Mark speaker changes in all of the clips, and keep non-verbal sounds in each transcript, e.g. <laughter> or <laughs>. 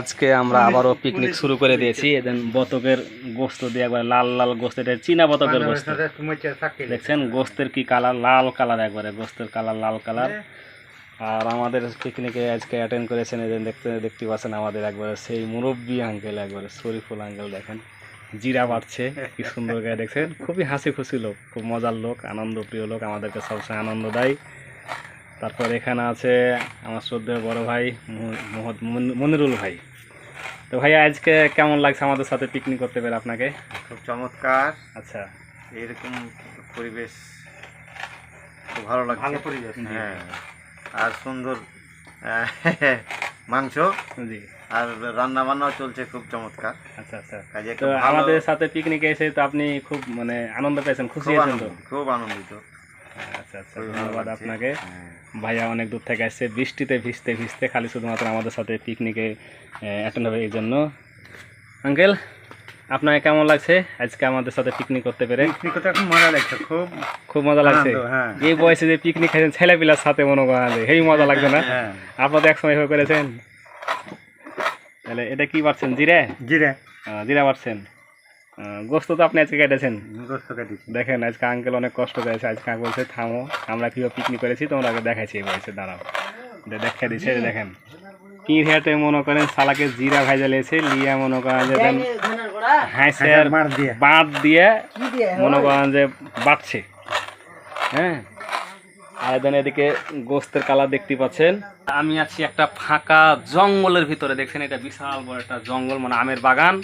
Speaker 1: আজকে আমরা আবারও পিকনিক শুরু করে দিয়েছি। এদিন বতকের গোস্ত দিয়ে একবার লাল লাল গোস্ত। এটা চীনা বতকের গোস্ত। দেখছেন? গোস্তের কি কালার লাল কালার একবারে। গোস্তের কালার লাল কালার আর আমাদের পিকনিকে আজকে অ্যাটেন্ড করেছেন এদিন দেখতে দেখতে পাচ্ছেন আমাদের একবারে সেই মুরব্বী আঙ্কেল একবারে শরীফুল আঙ্কেল দেখেন। জিরা বাড়ছে। কি সুন্দর করে দেখছেন? খুবই হাসি খুশি লোক খুব মজার লোক আনন্দ প্রিয় লোক আমাদেরকে সবসময় আনন্দ দেয়। তারপর এখানে আছে আমার শ্রদ্ধেয় বড় ভাই মহ- মহৎ মন- মনিরুল ভাই। তো ভাই আজকে কেমন লাগছে আমাদের সাথে পিকনিক করতে পেরে আপনাকে?
Speaker 2: খুব চমৎকার।
Speaker 1: আচ্ছা।
Speaker 2: এরকম পরিবেশ খুব ভালো লাগছে।
Speaker 1: ভালো পরিবেশ,
Speaker 2: হ্যাঁ। আর সুন্দর <laughs> মাংস
Speaker 1: জি।
Speaker 2: আর রান্না বান্নাও চলছে খুব চমৎকার।
Speaker 1: আচ্ছা আচ্ছা। তো আমাদের সাথে পিকনিকে এসে তো আপনি খুব মানে আনন্দ পেয়েছেন খুশি হয়েছেন তো
Speaker 2: আনন্দ খুব আনন্দিত।
Speaker 1: আচ্ছা আচ্ছা ধন্যবাদ আপনাকে।
Speaker 2: হ্যাঁ।
Speaker 1: ভাইয়া অনেক দূর থেকে আসছে বৃষ্টিতে ভিজতে ভিজতে খালি শুধুমাত্র আমাদের সাথে পিকনিকে অ্যাটেন্ড হবে এই জন্য। আঙ্কেল আপনাকে কেমন লাগছে আজকে আমাদের সাথে পিকনিক করতে পেরে?
Speaker 2: পিকনিক করতে খুব মজা লাগছে খুব
Speaker 1: খুব মজা লাগছে।
Speaker 2: হ্যাঁ।
Speaker 1: এই বয়সে যে পিকনিক খাইছেন ছেলেপিলার সাথে মনে করেন যে হেই মজা লাগবে না?
Speaker 2: হ্যাঁ।
Speaker 1: আপনারা তো একসময় এভাবে করেছেন। তাহলে এটা কি পাচ্ছেন জিরে?
Speaker 2: জিরে।
Speaker 1: জিরা পাচ্ছেন গোস্ত তো আপনি আজকে কেটেছেন।
Speaker 2: গোস্ত কাটিছি।
Speaker 1: দেখেন আজকে আঙ্কেল অনেক কষ্ট করেছে আজকে বলছে থামো আমরা কীভাবে পিকনিক করেছি তোমরা আগে দেখাচ্ছি এই বয়সে দাঁড়াও। দেখে দিচ্ছে দেখেন। পিঁড় হেঁটে মনে করেন সালাকে জিরা ভাজা লেছে লিয়া মনে করেন যে হাঁসের
Speaker 2: মার দিয়ে।
Speaker 1: মনে করেন যে বাড়ছে হ্যাঁ। আর দেন এদিকে গোস্তের কালার দেখতে পাচ্ছেন। আমি আছি একটা ফাঁকা জঙ্গলের ভিতরে দেখছেন? এটা বিশাল বড় একটা জঙ্গল মানে আমের বাগান।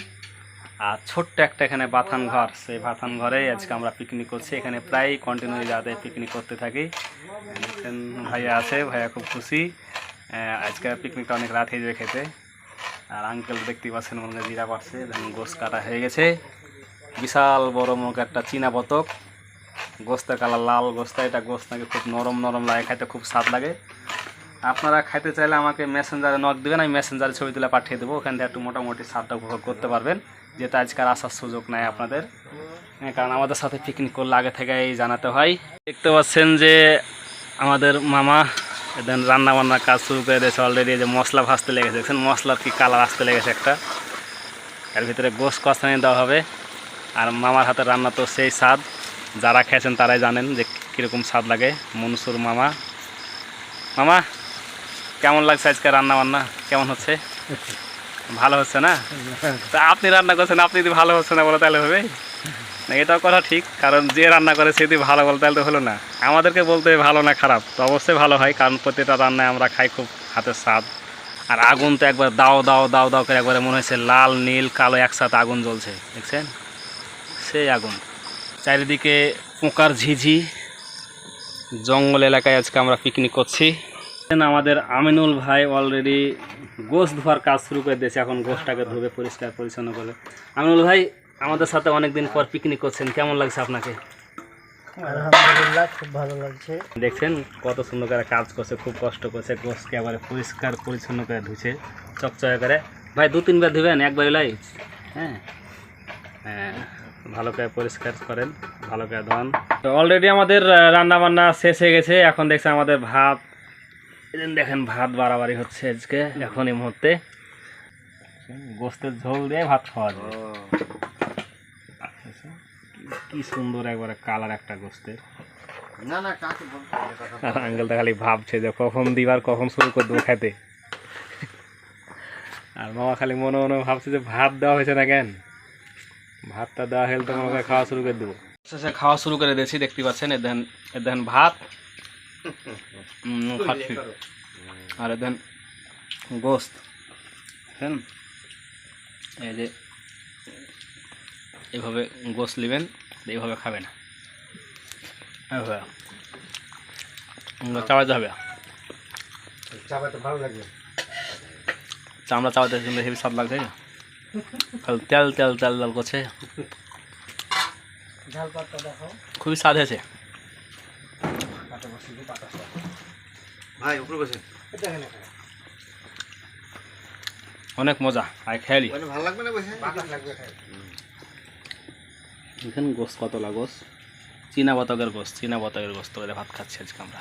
Speaker 1: আর ছোট্ট একটা এখানে বাথান ঘর, সেই বাথান ঘরে আজকে আমরা পিকনিক করছি। এখানে প্রায় কন্টিনিউ যাতে পিকনিক করতে থাকি। ভাইয়া আছে, ভাইয়া খুব খুশি। আজকে পিকনিকটা অনেক রাত হয়ে যাবে খেতে। আর আঙ্কেল দেখতে পাচ্ছেন মনে জিরা পাচ্ছে গোস কাটা হয়ে গেছে। বিশাল বড় মুখ একটা চীনা বতক গোস্তের কালার লাল গোস্ত। এটা গোস্ত নাকি খুব নরম নরম লাগে খাইতে খুব স্বাদ লাগে। আপনারা খাইতে চাইলে আমাকে মেসেঞ্জারে নক দেবেন আমি মেসেঞ্জারে ছবি তুলে পাঠিয়ে দেবো। ওখান থেকে একটু মোটামুটি স্বাদটা উপভোগ করতে পারবেন যেটা আজকাল আসার সুযোগ নাই আপনাদের। হ্যাঁ, কারণ আমাদের সাথে পিকনিক করলে আগে থেকেই জানাতে হয়। দেখতে পাচ্ছেন যে আমাদের মামা দেন রান্না বান্নার কাজ শুরু করে দিয়েছে অলরেডি যে মশলা ভাজতে লেগেছে। দেখছেন মশলার কি কালার আসতে লেগেছে একটা। এর ভিতরে গোস কষানি দেওয়া হবে। আর মামার হাতের রান্না তো সেই স্বাদ। যারা খেয়েছেন তারাই জানেন যে কীরকম স্বাদ লাগে। মনসুর মামা। মামা কেমন লাগছে আজকে রান্না বান্না কেমন হচ্ছে? ভালো হচ্ছে না? তা আপনি রান্না করছেন, আপনি যদি ভালো হচ্ছে না বলে তাহলে হবে। না, এটাও কথা ঠিক, কারণ যে রান্না করে সে যদি ভালো বলে তাহলে তো হলো না। আমাদেরকে বলতে ভালো না খারাপ, তো অবশ্যই ভালো হয়, কারণ প্রতিটা রান্নায় আমরা খাই খুব হাতের স্বাদ। আর আগুন তো একবার দাও দাও দাও দাও করে একবারে মনে হচ্ছে লাল, নীল, কালো একসাথে আগুন জ্বলছে, দেখছেন? সেই আগুন। চারিদিকে পোকার ঝিঝি, জঙ্গল এলাকায় আজকে আমরা পিকনিক করছি। আমাদের আমিনুল ভাই অলরেডি গোশ ধোয়ার কাজ শুরু করে দিয়েছে এখন গোশটাকে ধুবে পরিষ্কার পরিচ্ছন্ন করে। আমিনুল ভাই আমাদের সাথে অনেকদিন পর পিকনিক করছেন কেমন লাগছে আপনাকে?
Speaker 3: আলহামদুলিল্লাহ খুব ভালো লাগছে।
Speaker 1: দেখছেন কত সুন্দর করে কাজ করছে খুব কষ্ট করছে গোশকে এবারে পরিষ্কার পরিচ্ছন্ন করে ধুছে চকচকে করে। ভাই দু তিনবার ধুবেন একবার লাই হ্যাঁ। হ্যাঁ ভালো করে পরিষ্কার করেন ভালো করে ধোয়ান তো অলরেডি আমাদের রান্না বান্না শেষ হয়ে গেছে এখন দেখছে আমাদের ভাত দেখেন ভাত বাড়াবাড়ি হচ্ছে আজকে এখন এই মুহূর্তে। গোস্তের ঝোল দিয়ে ভাত খাওয়া যায়। কি সুন্দর একবারে কালার একটা গোস্তের। <laughs> আঙ্কেলটা খালি ভাবছে যে কখন দিবার কখন শুরু করে দেবো খেতে। আর মামা খালি মনে মনে ভাবছে যে ভাত দেওয়া হয়েছে না কেন? ভাতটা দেওয়া হলে তো মনে খাওয়া শুরু করে দেবো। শেষে খাওয়া শুরু করে দিয়েছি দেখতে পাচ্ছেন এর দেন এর দেন ভাত। খাচ্ছি। আর দেন গোস্ত। হ্যাঁ এই যে এইভাবে গোস্ত নেবেন এইভাবে খাবেন। এইভাবে চাবাতে হবে।
Speaker 2: চাপাতে ভালো লাগবে।
Speaker 1: চামড়া চাবাতে কিন্তু হেভি স্বাদ লাগছে খালি তেল তেল তেল তেল করছে।
Speaker 3: ঝাল পাতা দেখাও
Speaker 1: খুবই স্বাদ
Speaker 2: ভাই উপরে বসে।
Speaker 3: দেখেন
Speaker 1: অনেক মজা আর খেয়ালি।
Speaker 2: ভালো লাগবে না বসে?
Speaker 3: বাতাস লাগবে খাই
Speaker 1: এখানে গোস কতলা গোস? চীনা বতকের গোস চীনা বতকের গোস করে ভাত খাচ্ছি আজকে আমরা।